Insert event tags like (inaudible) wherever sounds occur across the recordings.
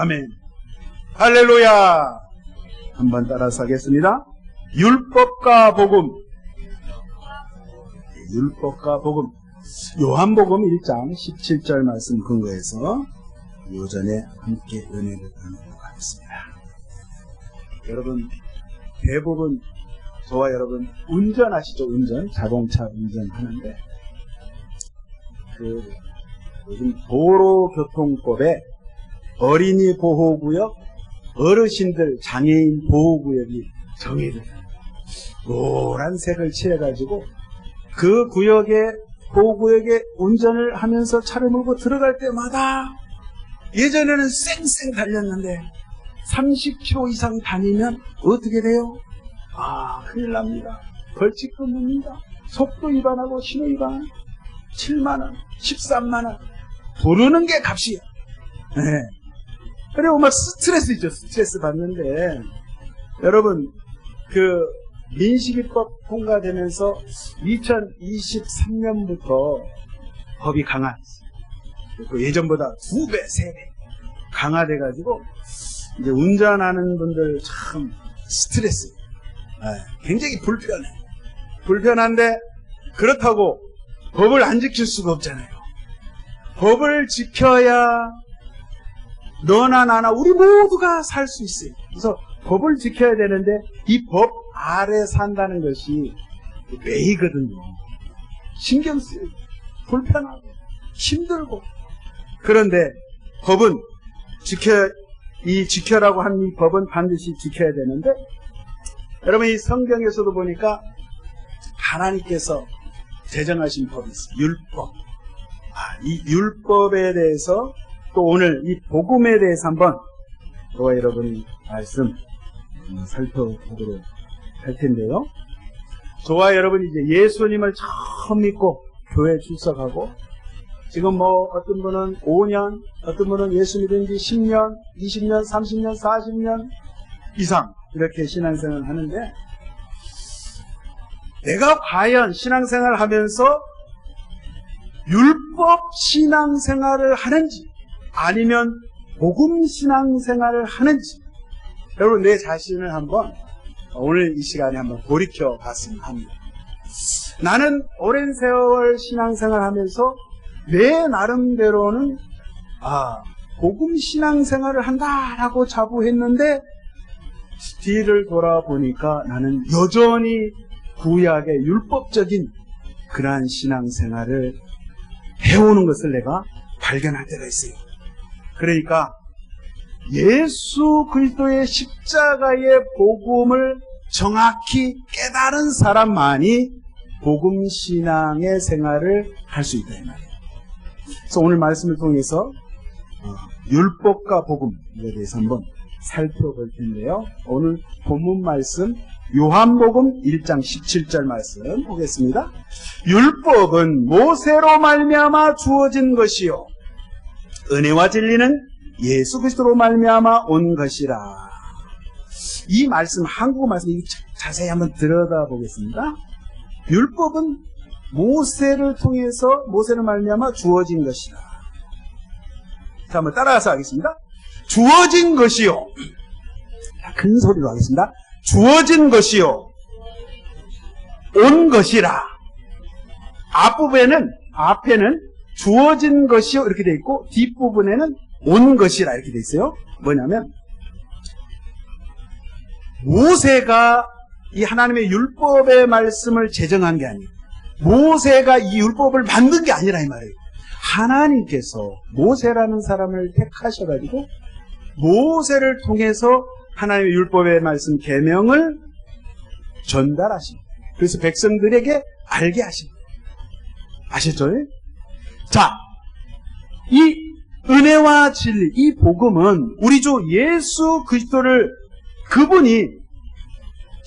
아멘. 할렐루야. 한번 따라서 하겠습니다. 율법과 복음. 율법과 복음. 요한복음 1장 17절 말씀 근거해서 요전에 함께 은혜를 나누도록 하겠습니다. 여러분, 대부분 저와 여러분 운전하시죠? 운전, 자동차 운전하는데 그 요즘 도로교통법에 어린이 보호구역, 어르신들 장애인 보호구역이 정해졌어요. 노란 색을 칠해가지고 그 구역에 보호구역에 운전을 하면서 차를 몰고 들어갈 때마다 예전에는 쌩쌩 달렸는데 30km 이상 다니면 어떻게 돼요? 아, 큰일 납니다. 벌칙 금입니다. 속도 위반하고 신호 위반 7만원, 13만원. 부르는 게 값이에요. 네. 그리고 막 스트레스죠. 스트레스 받는데. 여러분, 그, 민식이법 통과되면서 2023년부터 법이. 그 예전보다 두 배, 세 배 강화돼 가지고, 이제 운전하는 분들 참 스트레스. 네, 굉장히 불편해. 불편한데, 그렇다고 법을 안 지킬 수가 없잖아요. 법을 지켜야 너나 나나 우리 모두가 살 수 있어요. 그래서 법을 지켜야 되는데 이 법 아래 산다는 것이 매이거든요. 신경 쓰여 불편하고 힘들고 그런데 법은 지켜 이 지켜라고 한 이 법은 반드시 지켜야 되는데 여러분 이 성경에서도 보니까 하나님께서 제정하신 법이 있어요. 율법. 아, 이 율법에 대해서 또 오늘 이 복음에 대해서 한번 저와 여러분이 말씀 음, 살펴보도록 할 텐데요. 저와 여러분이 이제 예수님을 처음 믿고 교회 출석하고 지금 뭐 어떤 분은 5년, 어떤 분은 예수 믿은 지 10년, 20년, 30년, 40년 이상 이렇게 신앙생활을 하는데 내가 과연 신앙생활을 하면서 율법 신앙생활을 하는지 아니면 복음 신앙생활을 하는지 여러분 내 자신을 한번 오늘 이 시간에 한번 돌이켜 봤으면 합니다. 나는 오랜 세월 신앙생활 하면서 내 나름대로는 아 복음 신앙생활을 한다라고 자부했는데 뒤를 돌아보니까 나는 여전히 구약의 율법적인 그러한 신앙생활을 해오는 것을 내가 발견할 때가 있어요. 그러니까 예수 그리스도의 십자가의 복음을 정확히 깨달은 사람만이 복음 신앙의 생활을 할 수 있다 이 말이에요. 그래서 오늘 말씀을 통해서 어, 율법과 복음에 대해서 한번 살펴볼 텐데요. 오늘 본문 말씀 요한복음 1장 17절 말씀 보겠습니다. 율법은 모세로 말미암아 주어진 것이요 은혜와 진리는 예수 그리스도로 말미암아 온 것이라. 이 말씀 한국어 말씀 자세히 한번 들여다 보겠습니다. 율법은 모세를 통해서 모세를 말미암아 주어진 것이라. 자, 한번 따라가서 하겠습니다. 주어진 것이요. 큰 소리로 하겠습니다. 주어진 것이요. 온 것이라. 앞부분에는, 앞에는 주어진 것이요. 이렇게 돼 있고, 뒷부분에는 온 것이라 이렇게 돼 있어요. 뭐냐면, 모세가 이 하나님의 율법의 말씀을 제정한 게 아니에요. 모세가 이 율법을 만든 게 아니라 이 말이에요. 하나님께서 모세라는 사람을 택하셔가지고 모세를 통해서 하나님의 율법의 말씀 계명을 거예요. 그래서 백성들에게 알게 거예요. 아셨죠? 자, 이 은혜와 진리, 이 복음은 우리 주 예수 그리스도를 그분이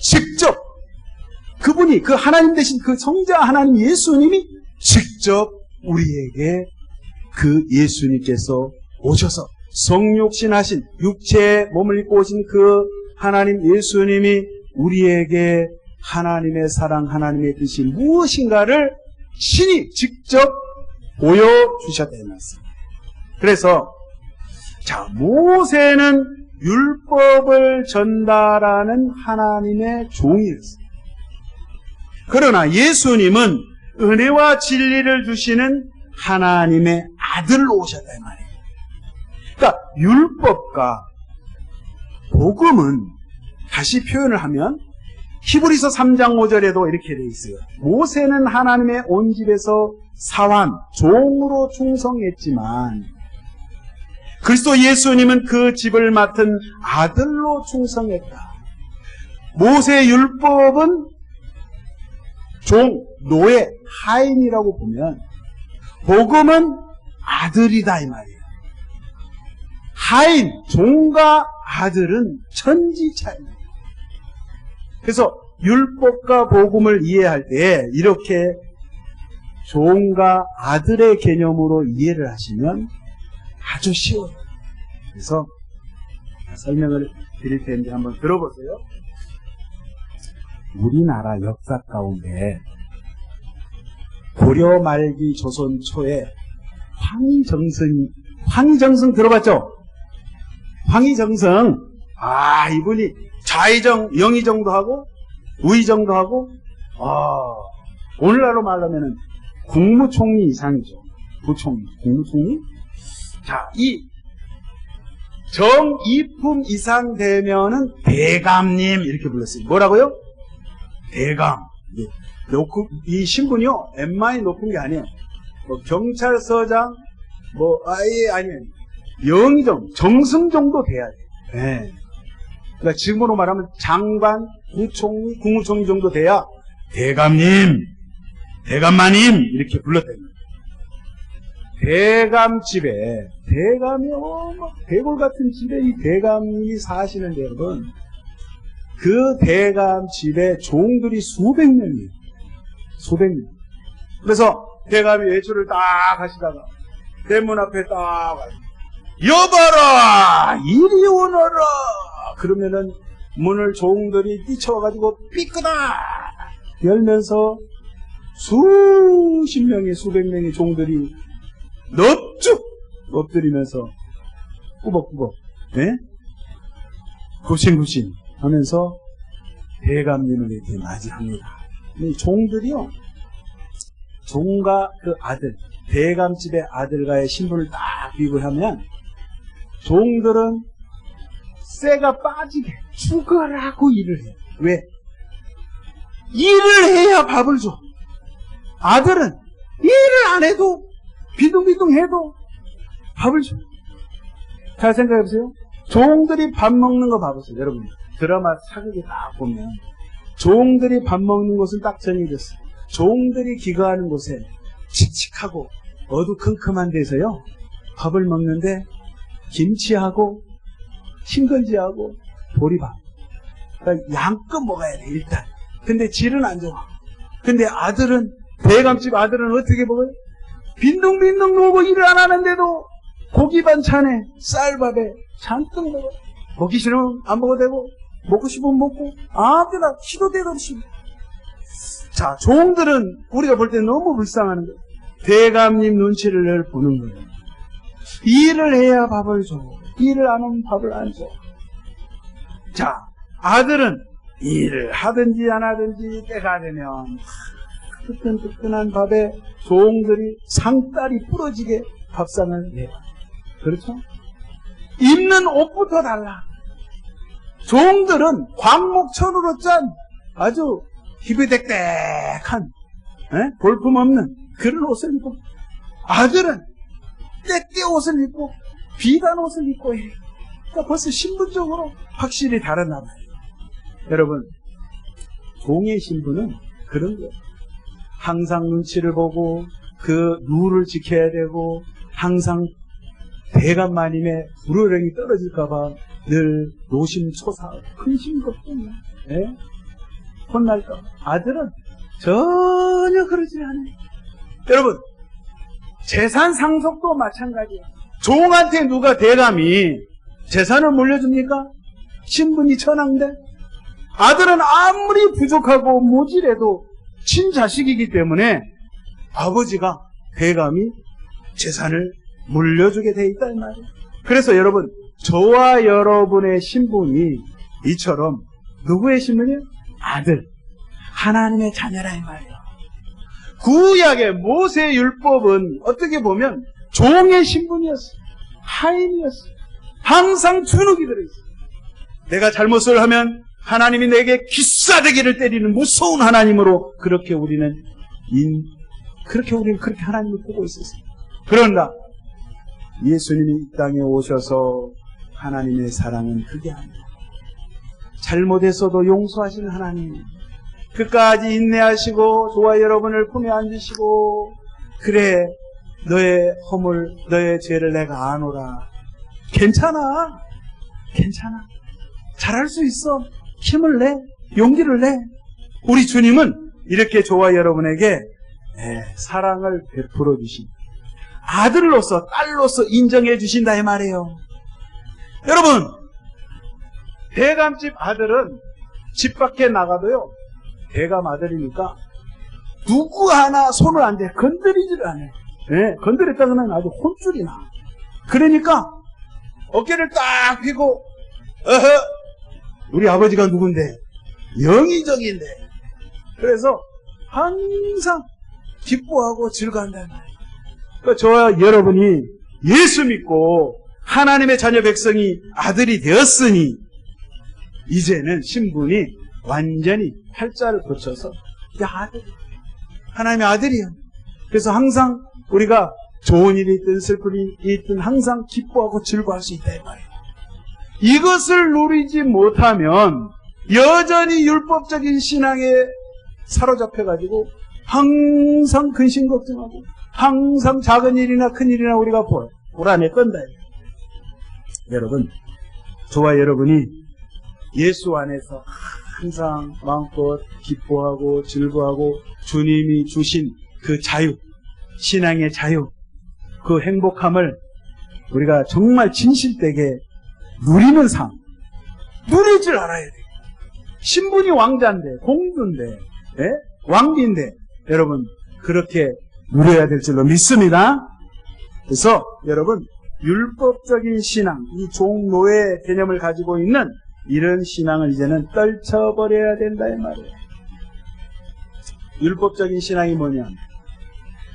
직접 그분이 그 하나님 대신 그 성자 하나님 예수님이 직접 우리에게 그 예수님께서 오셔서 성육신 하신 육체에 몸을 입고 오신 그 하나님 예수님이 우리에게 하나님의 사랑, 하나님의 뜻이 무엇인가를 신이 직접 보여주셨다는 말씀. 그래서 자, 모세는 율법을 전달하는 하나님의 종이었어요. 그러나 예수님은 은혜와 진리를 주시는 하나님의 아들로 오셨다 이 말이에요. 그러니까 율법과 복음은 다시 표현을 하면 히브리서 3장 5절에도 이렇게 되어 있어요. 모세는 하나님의 온 집에서 사환, 종으로 충성했지만 그리스도 예수님은 그 집을 맡은 아들로 충성했다. 모세 율법은 종, 노예, 하인이라고 보면 복음은 아들이다 이 말이에요. 하인, 종과 아들은 천지 차이입니다. 그래서 율법과 복음을 이해할 때 이렇게 종과 아들의 개념으로 이해를 하시면 아주 쉬워요. 그래서 설명을 드릴 텐데 한번 들어보세요. 우리나라 역사 가운데 고려 말기 조선 초에 황정승 황정승 들어봤죠? 황희정승 아 이분이 좌의정 영의정도 하고 우의정도 하고 아 오늘날로 말하면은 국무총리 이상이죠. 부총리 국무총리? 자 이 정이품 이상 되면은 대감님 이렇게 불렀어요 뭐라고요? 대감. 예. 놓고 이 신분이요 엠마이 높은 게 아니에요. 뭐 경찰서장 뭐 아예 아니에요 영의정 정승 정도 돼야 돼요. 예. 그러니까 지금으로 말하면 장관, 부총리, 국무총리 정도 돼야 대감님, 대감마님 이렇게 불렀대요. 대감 집에 대감이 어머 대골 같은 집에 이 대감이 사시는데 여러분 그 대감 집에 종들이 수백 명이에요. 수백 명. 그래서 대감이 외출을 딱 하시다가 대문 앞에 딱 와요. 여봐라 이리 오너라 그러면은 문을 종들이 뛰쳐와가지고 삐끄다 열면서 수십 명의 수백 명의 종들이 넙죽 엎드리면서 꾸벅꾸벅 네? 구신구신 하면서 대감님을 이렇게 맞이합니다. 이 종들이요 종과 그 아들 대감집의 아들과의 신분을 딱 비교하면 종들은 쇠가 빠지게 죽어라고 일을 해요. 왜? 일을 해야 밥을 줘. 아들은 일을 안 해도 비둥비둥 해도 밥을 줘. 잘 생각해 보세요. 종들이 밥 먹는 거 봐보세요. 여러분 드라마 사극에 딱 보면 종들이 밥 먹는 곳은 딱 정해졌어요. 종들이 기거하는 곳에 칙칙하고 어두컴컴한 데서요. 밥을 먹는데 김치하고 신건지하고 보리밥. 그러니까 양껏 먹어야 돼, 일단. 근데 질은 안 좋아. 근데 아들은, 대감집 아들은 어떻게 먹어요? 빈둥빈둥 먹고 일을 안 하는데도 고기 반찬에 쌀밥에 잔뜩 먹어. 먹기 싫으면 안 먹어도 되고, 먹고 싶으면 먹고, 아무데나 시도 때도 없이. 자, 종들은 우리가 볼 때 너무 불쌍하는 거예요. 대감님 눈치를 늘 보는 거예요. 일을 해야 밥을 줘. 일을 안 하면 밥을 안 줘. 자, 아들은 일을 하든지 안 하든지 때가 되면 뜨끈뜨끈한 밥에 종들이 상다리 부러지게 밥상을 내요. 그렇죠? 입는 옷부터 달라. 종들은 광목천으로 짠 아주 희비댁댁한 에? 볼품없는 그런 옷을 입고 아들은 때때 옷을 입고 비단 옷을 입고 해. 그러니까 벌써 신분적으로 확실히 다르나 봐요. 여러분, 종의 신분은 그런 거예요. 항상 눈치를 보고 그 룰을 지켜야 되고 항상 대감마님의 불호령이 떨어질까봐 늘 노심초사 근심 걱정이야. 예? 혼날까 아들은 전혀 그러지 않아요. 여러분, 재산 상속도 마찬가지야. 종한테 누가 대감이 재산을 물려줍니까? 신분이 천한데? 아들은 아무리 부족하고 모질해도 친자식이기 때문에 아버지가 대감이 재산을 물려주게 돼 있다 이 말이에요. 그래서 여러분, 저와 여러분의 신분이 이처럼 누구의 신분이요? 아들. 하나님의 자녀라 이 말이에요. 구약의 모세 율법은 어떻게 보면 종의 신분이었어요. 하인이었어요. 항상 주눅이 들어있어요. 내가 잘못을 하면 하나님이 내게 기싸대기를 때리는 무서운 하나님으로 그렇게 우리는 인, 그렇게 우리는 그렇게 하나님을 보고 있었어요. 그런다. 예수님이 이 땅에 오셔서 하나님의 사랑은 그게 아니라 잘못했어도 용서하시는 하나님. 끝까지 인내하시고 저와 여러분을 품에 앉으시고 그래 너의 허물 너의 죄를 내가 아노라. 괜찮아. 괜찮아. 잘할 수 있어. 힘을 내. 용기를 내. 우리 주님은 이렇게 저와 여러분에게 네, 사랑을 베풀어 주신 아들로서 딸로서 인정해 주신다 이 말이에요. 여러분 대감집 아들은 집 밖에 나가도요 대감 아들이니까 누구 하나 손을 안 대 건드리지를 않아요. 예, 건드렸다가는 아주 혼쭐이 나. 그러니까 어깨를 딱 펴고 어허 우리 아버지가 누군데 영의적인데 그래서 항상 기뻐하고 즐거워한다는 말이에요. 그러니까 저와 여러분이 예수 믿고 하나님의 자녀 백성이 아들이 되었으니 이제는 신분이 완전히 팔자를 고쳐서 이제 아들 하나님의 아들이요. 그래서 항상 우리가 좋은 일이 있든 슬픈 일이 있든 항상 기뻐하고 즐거워할 수 있다 이 말이에요. 이것을 누리지 못하면 여전히 율법적인 신앙에 사로잡혀가지고 항상 근심 걱정하고 항상 작은 일이나 큰 일이나 우리가 볼, 불안에 떤다. 여러분, 저와 여러분이 예수 안에서 항상 마음껏 기뻐하고 즐거워하고 주님이 주신 그 자유, 신앙의 자유, 그 행복함을 우리가 정말 진실되게 누리는 삶, 누릴 줄 알아야 돼요. 신분이 왕자인데, 공주인데, 예? 왕비인데, 여러분, 그렇게 누려야 될 줄로 믿습니다. 그래서 여러분, 율법적인 신앙, 이 종노의 개념을 가지고 있는 이런 신앙을 이제는 떨쳐버려야 된다, 이 말이에요. 율법적인 신앙이 뭐냐?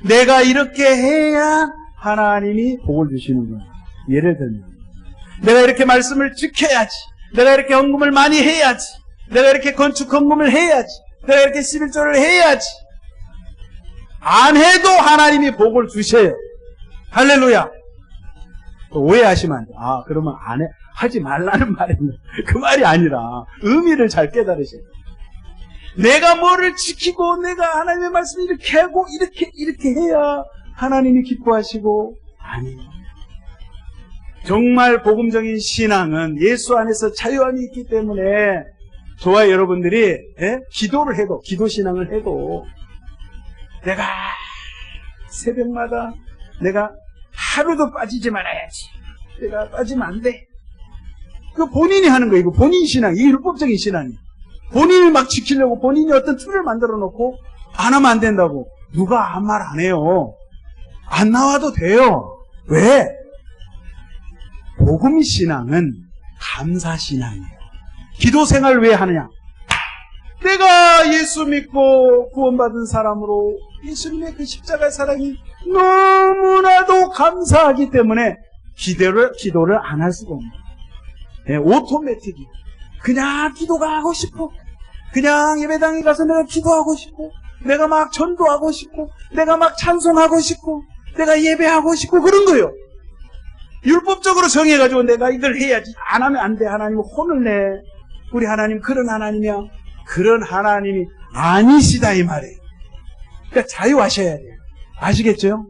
내가 이렇게 해야 하나님이 복을 주시는 거야. 예를 들면, 내가 이렇게 말씀을 지켜야지. 내가 이렇게 헌금을 많이 해야지. 내가 이렇게 건축 헌금을 해야지. 내가 이렇게 11조를 해야지. 안 해도 하나님이 복을 주셔요. 할렐루야. 또 오해하시면 안 돼. 아, 그러면 안 해, 하지 말라는 (laughs) 말입니다. 그 말이 아니라 의미를 잘 깨달으셔야 돼요. 내가 뭐를 지키고 내가 하나님의 말씀을 이렇게 하고 이렇게 이렇게 해야 하나님이 기뻐하시고 아니에요. 정말 복음적인 신앙은 예수 안에서 자유함이 있기 때문에 저와 여러분들이 예? 기도를 해도 기도 신앙을 해도 내가 새벽마다 내가 하루도 빠지지 말아야지. 내가 빠지면 안 돼. 그 본인이 하는 거예요. 본인 신앙, 이게 율법적인 신앙이에요. 본인이 막 지키려고 본인이 어떤 틀을 만들어 놓고 안 하면 안 된다고. 누가 아무 말 안 해요. 안 나와도 돼요. 왜? 복음 신앙은 감사 신앙이에요. 기도 생활 왜 하느냐? 내가 예수 믿고 구원받은 사람으로 예수님의 그 십자가의 사랑이 너무나도 감사하기 때문에 기도를, 기도를 안 할 수가 없는 네, 오토매틱이. 그냥 기도가 하고 싶어. 그냥 예배당에 가서 내가 기도하고 싶고, 내가 막 전도하고 싶고, 내가 막 찬송하고 싶고, 내가 예배하고 싶고, 그런 거예요. 율법적으로 정해가지고 내가 이걸 해야지. 안 하면 안 돼. 하나님 혼을 내. 우리 하나님 그런 하나님이야. 그런 하나님이 아니시다 이 말이에요. 그러니까 자유하셔야 돼요. 아시겠죠?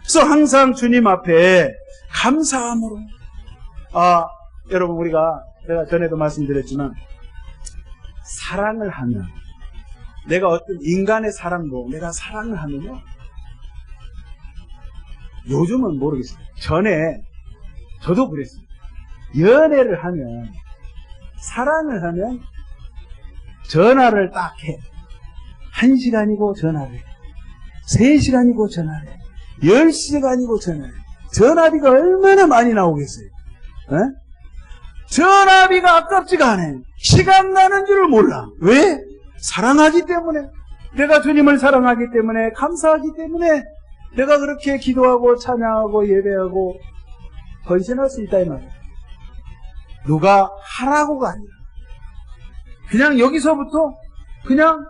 그래서 항상 주님 앞에 감사함으로 아 여러분 우리가 제가 전에도 말씀드렸지만 사랑을 하면 내가 어떤 인간의 사랑도 내가 사랑을 하면요 요즘은 모르겠어요. 전에 저도 그랬어요. 연애를 하면 사랑을 하면 전화를 딱 해. 한 시간이고 전화를 해. 세 시간이고 전화를 해. 열 시간이고 전화를 해. 전화비가 얼마나 많이 나오겠어요. 에? 전화비가 아깝지가 않아요. 시간 나는 줄을 몰라. 왜? 사랑하기 때문에. 내가 주님을 사랑하기 때문에, 감사하기 때문에, 내가 그렇게 기도하고 찬양하고 예배하고 헌신할 수 있다 이 말이에요. 누가 하라고가 아니라 그냥 여기서부터 그냥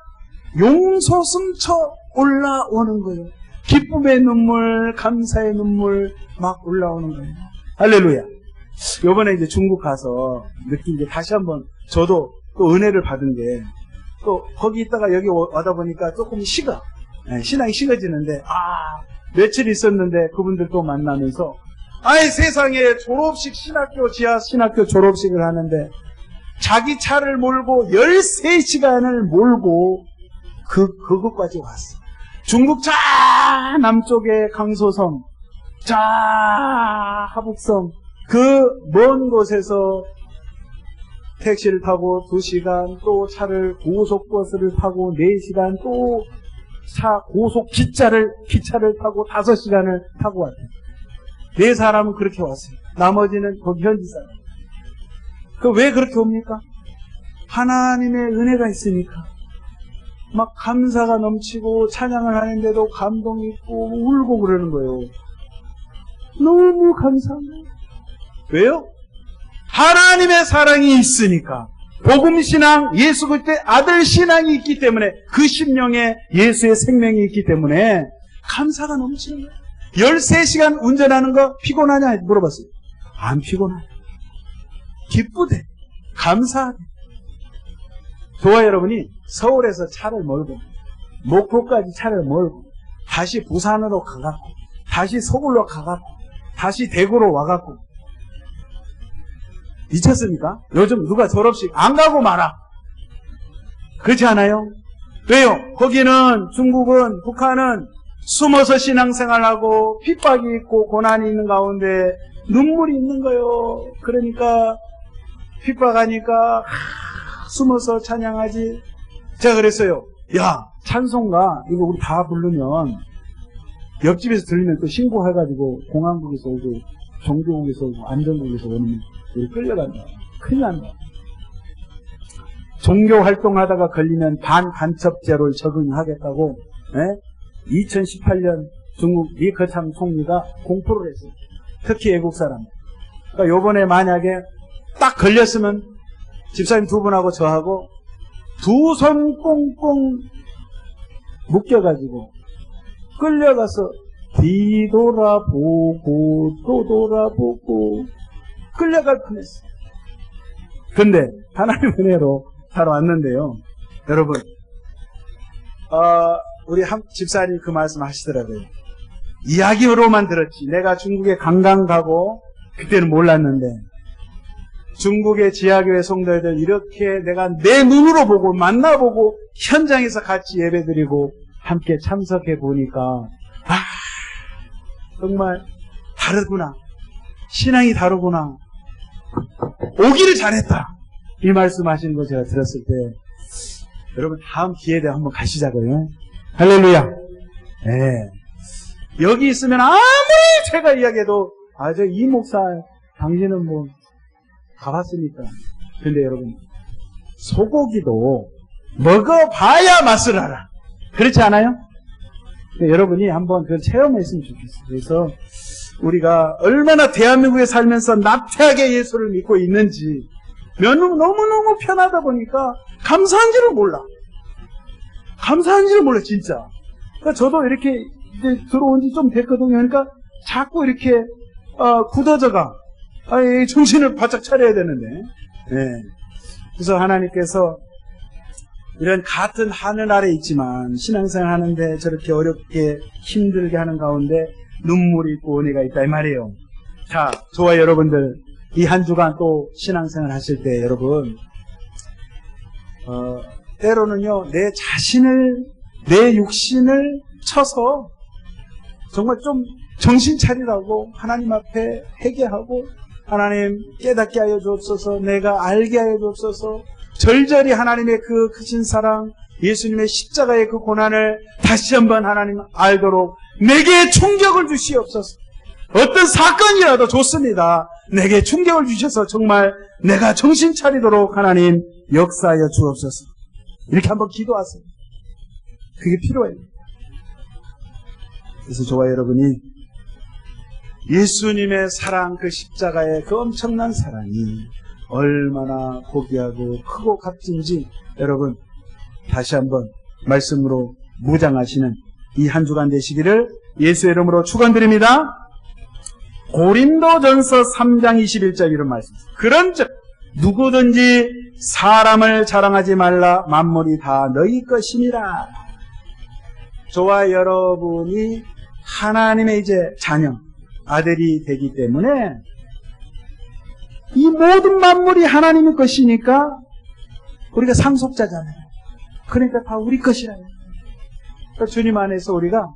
용솟음쳐 올라오는 거예요. 기쁨의 눈물, 감사의 눈물 막 올라오는 거예요. 할렐루야. 요번에 이제 중국 가서 느낀 게 다시 한번 저도 또 은혜를 받은 게 또 거기 있다가 여기 와- 와다 보니까 조금 식어. 예, 신앙이 식어지는데 아 며칠 있었는데 그분들 또 만나면서 아이 세상에 졸업식 신학교 지하 신학교 졸업식을 하는데 자기 차를 몰고 13시간을 몰고 그 그것까지 왔어. 중국 저 남쪽에 강소성, 저 하북성 그먼 곳에서 택시를 타고 2시간 또 차를 고속버스를 타고 4시간 또 차 고속 기차를 기차를 타고 5시간을 타고 왔대요. 네 사람은 그렇게 왔어요. 나머지는 거기 현지 사람. 그 왜 그렇게 옵니까? 하나님의 은혜가 있으니까. 막 감사가 넘치고 찬양을 하는데도 감동이 있고 울고 그러는 거예요. 너무 감사해요. 왜요? 하나님의 사랑이 있으니까. 복음 신앙, 예수 그때 아들 신앙이 있기 때문에 그 심령에 예수의 생명이 있기 때문에 감사가 넘치는 거예요. 13시간 운전하는 거 피곤하냐 물어봤어요. 안 피곤해. 기쁘대. 감사하대. 저와 여러분이 서울에서 차를 몰고 목포까지 차를 몰고 다시 부산으로 가갖고 다시 서울로 가갖고 다시 대구로 와갖고 미쳤습니까? 요즘 누가 졸업식 안 가고 말아. 그렇지 않아요? 왜요? 거기는 중국은 북한은 숨어서 신앙생활하고 핍박이 있고 고난이 있는 가운데 눈물이 있는 거예요. 그러니까 핍박하니까 하, 숨어서 찬양하지. 제가 그랬어요. 야 찬송가 이거 우리 다 부르면 옆집에서 들리면 또 신고해가지고 공항국에서 오고 정교국에서 오고 안전국에서 우리 끌려간다. 큰일 난다. 종교 활동하다가 걸리면 반간첩죄로 적응하겠다고 예? 2018년 중국 리커창 총리가 공포를 했어요. 특히 외국 사람. 그러니까 요번에 만약에 딱 걸렸으면 집사님 두 분하고 저하고 두 손 꽁꽁 묶여가지고 끌려가서 뒤돌아보고 또 돌아보고 끌려갈 뻔했어. 근데 하나님 은혜로 잘 왔는데요. 여러분, 어, 우리 한 집사님 그 말씀 하시더라고요. 이야기로만 들었지. 내가 중국에 관광 가고 그때는 몰랐는데 중국의 지하교회 성도들 이렇게 내가 내 눈으로 보고 만나보고 현장에서 같이 예배드리고 함께 참석해 보니까 아 정말 다르구나. 신앙이 다르구나. 오기를 잘했다. 이 말씀 하시는 거 제가 들었을 때, 여러분, 다음 기회에 한번 가시자고요. 할렐루야. 예. 여기 있으면 아무리 제가 이야기해도, 아, 저 이 목사, 당신은 뭐, 가봤으니까. 근데 여러분, 소고기도 먹어봐야 맛을 알아. 그렇지 않아요? 여러분이 한번 그걸 체험했으면 좋겠어요. 그래서, 우리가 얼마나 대한민국에 살면서 나태하게 예수를 믿고 있는지 너무너무 편하다 보니까 감사한지를 몰라. 감사한지를 몰라 진짜. 그러니까 저도 이렇게 이제 들어온 지 좀 됐거든요. 그러니까 자꾸 이렇게 어, 굳어져가. 아, 정신을 바짝 차려야 되는데. 예. 그래서 하나님께서 이런 같은 하늘 아래 있지만 신앙생활 하는데 저렇게 어렵게 힘들게 하는 가운데 눈물이 있고 은혜가 있다 이 말이에요. 자, 저와 여러분들 이 한 주간 또 신앙생활 하실 때 여러분 어, 때로는요 내 자신을 내 육신을 쳐서 정말 좀 정신 차리라고 하나님 앞에 회개하고 하나님 깨닫게 하여 주옵소서 내가 알게 하여 주옵소서 절절히 하나님의 그 크신 사랑 예수님의 십자가의 그 고난을 다시 한번 하나님 알도록 내게 충격을 주시옵소서. 어떤 사건이라도 좋습니다. 내게 충격을 주셔서 정말 내가 정신 차리도록 하나님 역사하여 주옵소서. 이렇게 한번 기도하세요. 그게 필요해요. 그래서 저와 여러분이 예수님의 사랑, 그 십자가의 그 엄청난 사랑이 얼마나 고귀하고 크고 값진지 여러분 다시 한번 말씀으로 무장하시는 이 한 주간 되시기를 예수 의 이름으로 축원드립니다. 고린도전서 3장 21절 이런 말씀. 그런즉 누구든지 사람을 자랑하지 말라 만물이 다 너희 것이니라. 저와 여러분이 하나님의 이제 자녀, 아들이 되기 때문에 이 모든 만물이 하나님의 것이니까 우리가 상속자잖아요. 그러니까 다 우리 것이라요. 그러니까 주님 안에서 우리가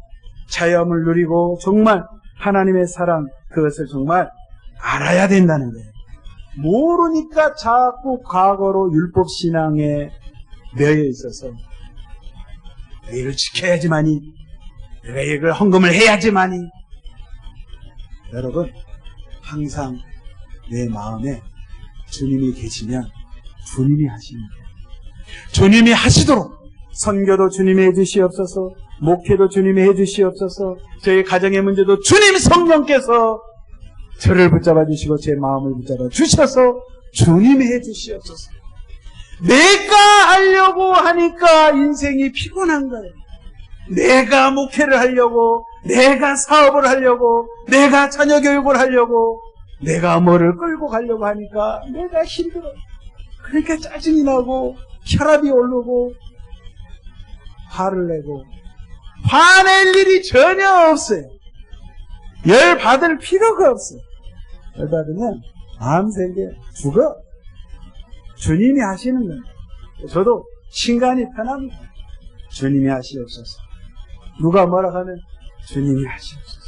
자유함을 누리고 정말 하나님의 사랑 그것을 정말 알아야 된다는 거예요. 모르니까 자꾸 과거로 율법 신앙에 매여 있어서 내가 이걸 지켜야지만이 내가 이걸 헌금을 해야지만이 여러분 항상 내 마음에 주님이 계시면 주님이 거예요. 주님이 하시도록 선교도 주님이 해주시옵소서 목회도 주님이 해주시옵소서 저희 가정의 문제도 주님 성령께서 저를 붙잡아 주시고 제 마음을 붙잡아 주셔서 주님이 해주시옵소서. 내가 하려고 하니까 인생이 피곤한 거예요. 내가 목회를 하려고 내가 사업을 하려고 내가 자녀 교육을 하려고 내가 뭐를 끌고 가려고 하니까 내가 힘들어. 그러니까 짜증이 나고 혈압이 오르고 화를 내고 화낼 일이 전혀 없어요. 열 받을 필요가 없어요. 열 받으면 마음새게 죽어. 주님이 하시는 거예요. 저도 신간이 편합니다. 주님이 하시옵소서. 누가 뭐라 하면 주님이 하시옵소서.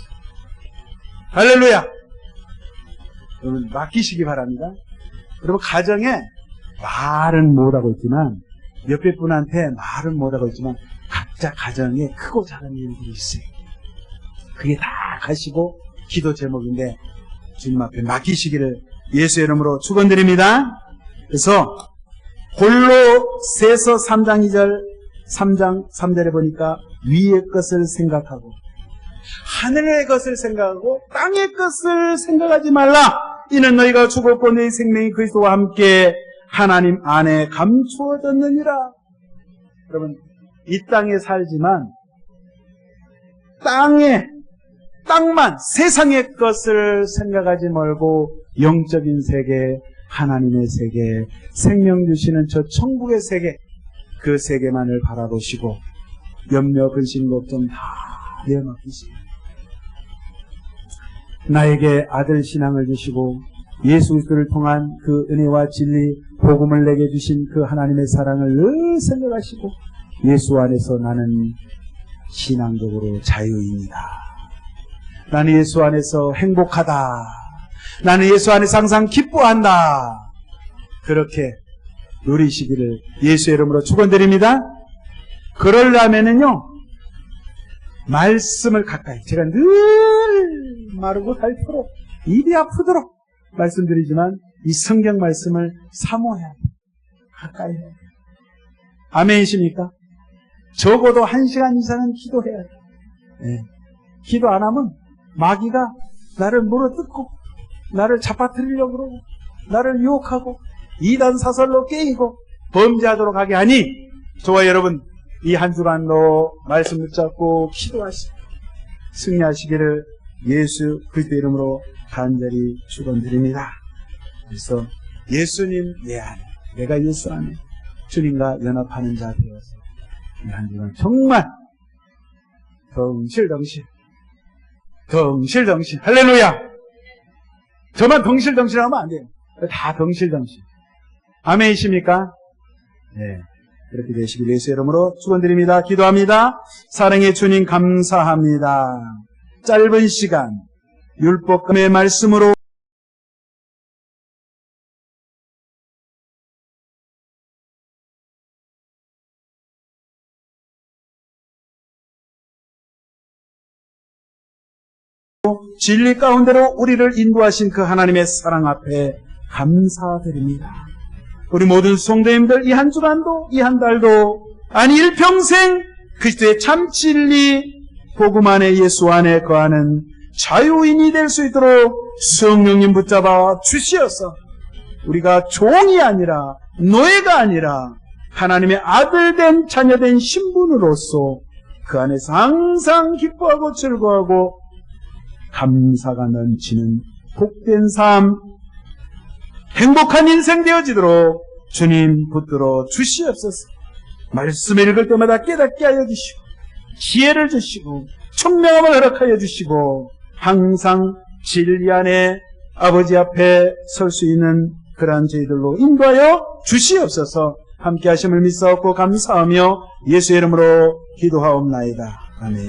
할렐루야! 여러분 맡기시기 바랍니다. 여러분 가정에 말은 못하고 있지만 옆에 분한테 말은 못하고 있지만 각자 가정에 크고 작은 일들이 있어요. 그게 다 가시고 기도 제목인데 주님 앞에 맡기시기를 예수 의 이름으로 축원드립니다. 그래서 골로새서 3장 2절 3장 3절에 보니까 위의 것을 생각하고 하늘의 것을 생각하고 땅의 것을 생각하지 말라. 이는 너희가 죽었고 너희 생명이 그리스도와 함께 하나님 안에 감추어졌느니라. 여러분 이 땅에 살지만 땅에 땅만 세상의 것을 생각하지 말고 영적인 세계, 하나님의 세계, 생명 주시는 저 천국의 세계, 그 세계만을 바라보시고 염려, 근심, 걱정 다 내어놓기시고 나에게 아들 신앙을 주시고 예수 그리스도를 통한 그 은혜와 진리, 복음을 내게 주신 그 하나님의 사랑을 늘 생각하시고 예수 안에서 나는 신앙적으로 자유입니다. 나는 예수 안에서 행복하다. 나는 예수 안에서 항상 기뻐한다. 그렇게 누리시기를 예수의 이름으로 축원드립니다. 그러려면은요 말씀을 가까이 제가 늘 마르고 닳도록 입이 아프도록 말씀드리지만 이 성경 말씀을 사모해야 돼요. 가까이 해야 돼요. 아멘이십니까? 적어도 한 시간 이상은 기도해야 돼요. 네. 기도 안 하면 마귀가 나를 물어뜯고 나를 잡아뜨리려고 그러고 나를 유혹하고 이단 사설로 깨이고 범죄하도록 하게 하니 저와 여러분 이 한 주간도 말씀 붙잡고 기도하시고 승리하시기를 예수 그리스도 이름으로 간절히 축원드립니다. 그래서 예수님 내 안에 내가 예수 안에 주님과 연합하는 자 되어서 이한 주간 정말 덩실덩실 덩실덩실 할렐루야 저만 덩실덩실하면 안 돼요. 다 덩실덩실 아멘이십니까? 네. 그렇게 되시길 예수 이름으로 축원드립니다. 기도합니다. 사랑의 주님 감사합니다. 짧은 시간 율법금의 말씀으로 진리 가운데로 우리를 인도하신 그 하나님의 사랑 앞에 감사드립니다. 우리 모든 성도님들 이 한 주간도 이 한 달도 아니 일평생 그리스도의 참 진리 복음 안에 예수 안에 거하는 자유인이 될 수 있도록 성령님 붙잡아 주시어서 우리가 종이 아니라 노예가 아니라 하나님의 아들된 자녀된 신분으로서 그 안에서 항상 기뻐하고 즐거워하고 감사가 넘치는 복된 삶, 행복한 인생 되어지도록 주님 붙들어 주시옵소서. 말씀을 읽을 때마다 깨닫게 하여 주시고 지혜를 주시고 총명함을 허락하여 주시고 항상 진리 안에 아버지 앞에 설 수 있는 그러한 저희들로 인도하여 주시옵소서 함께 하심을 믿사옵고 감사하며 예수 의 이름으로 기도하옵나이다. 아멘.